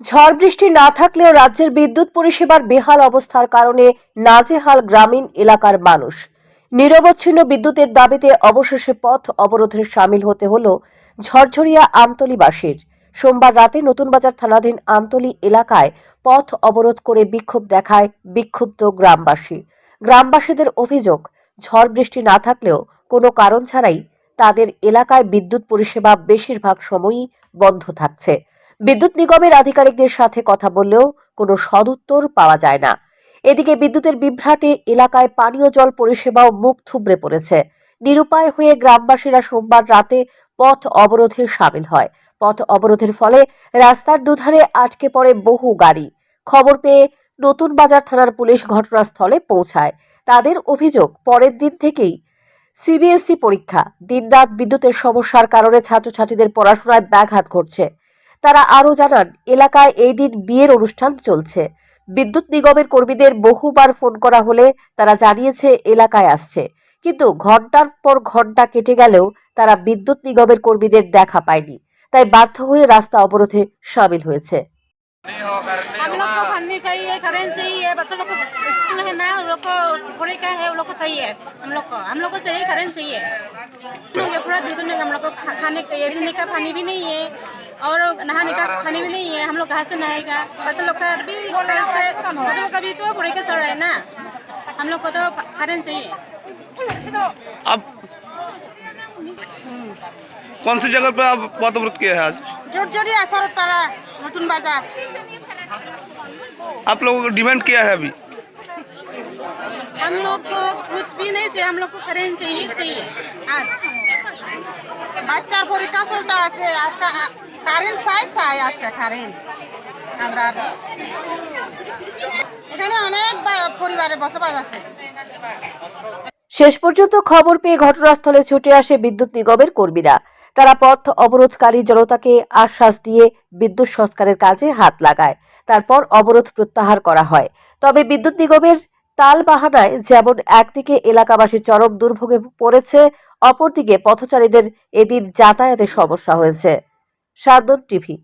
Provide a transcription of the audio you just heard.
ঝড় বৃষ্টি না থাকলেও রাজ্যের বিদ্যুৎ পরিষেবার বেহাল অবস্থার কারণে নাজেহাল গ্রামীণ এলাকার মানুষ। নিরবচ্ছিন্ন বিদ্যুতের দাবিতে অবশেষে পথ অবরোধে সামিল হতে হল ঝরঝরিয়া আমতলিবাসীর। সোমবার রাতে নতুন বাজার থানাধীন আমতলি এলাকায় পথ অবরোধ করে বিক্ষোভ দেখায় বিক্ষুব্ধ গ্রামবাসী। গ্রামবাসীদের অভিযোগ, ঝড় বৃষ্টি না থাকলেও কোনো কারণ ছাড়াই তাদের এলাকায় বিদ্যুৎ পরিষেবা বেশিরভাগ সময়ই বন্ধ থাকছে। বিদ্যুৎ নিগমের আধিকারিকদের সাথে কথা বললেও কোনো সদুত্তর পাওয়া যায় না। এদিকে বিদ্যুতের বিভ্রাটে এলাকায় পানীয় জল পরিষেবাও মুখ থুবড়ে পড়েছে। নিরুপায় হয়ে গ্রামবাসীরা সোমবার রাতে পথ অবরোধে সামিল হয়। পথ অবরোধের ফলে রাস্তার দুধারে আটকে পড়ে বহু গাড়ি। খবর পেয়ে নতুন বাজার থানার পুলিশ ঘটনাস্থলে পৌঁছায়। তাদের অভিযোগ, পরের দিন থেকেই সিবিএসই পরীক্ষা। দিনরাত বিদ্যুতের সমস্যার কারণে ছাত্রছাত্রীদের পড়াশোনায় ব্যাঘাত ঘটছে। তারা আরও জানান এলাকায় এই দিন বিয়ের অনুষ্ঠান চলছে বিদ্যুৎ নিগমের কর্মীদের বহুবার ফোন করা হলে তারা জানিয়েছে এলাকায় আসছে কিন্তু ঘন্টার পর ঘন্টা কেটে গেলেও তারা বিদ্যুৎ নিগমের কর্মীদের দেখা পায়নি তাই বাধ্য হয়ে রাস্তা অবরোধে সামিল হয়েছে हम लोग को पढ़नी चाहिए करेंट चाहिए बच्चों लोग को स्कूल है ना उन लोग को पढ़े है उन लोग को चाहिए हम लोग को हम लोग को चाहिए करेंट चाहिए हम लोग ये पूरा दे दूंगे हम लोग को खा- खाने का ये पीने का पानी भी नहीं है और नहाने का खाने भी नहीं है हम लोग घर से नहाएगा? बच्चे लोग का भी से बच्चे लोग का भी तो बुरे चल रहे हैं ना। हम लोग को तो खाने चाहिए। अब कौन सी जगह पे आप पदव्रत किया है आज? जोड़ी असर पारा नतुन बाज़ार। आप लोगों को डिमांड किया है अभी? हम लोग को कुछ भी नहीं चाहिए हम लोग को करेंट चाहिए चाहिए। आज। बच्चा परीक्षा चलता है आज का কারেন্ট চাই চাই আজকে কারেন্ট। আমরা এখানে অনেক পরিবারের বসবাস আছে। শেষ পর্যন্ত খবর পেয়ে ঘটনাস্থলে ছুটে আসে বিদ্যুৎ নিগমের কর্মীরা। তারা পথ অবরোধকারী জনতাকে আশ্বাস দিয়ে বিদ্যুৎ সংস্কারের কাজে হাত লাগায়। তারপর অবরোধ প্রত্যাহার করা হয়। তবে বিদ্যুৎ নিগমের তাল বাহানায় যেমন একদিকে এলাকাবাসী চরম দুর্ভোগে পড়েছে, অপরদিকে পথচারীদের এদিন যাতায়াতে সমস্যা হয়েছে। সাদন টিভি।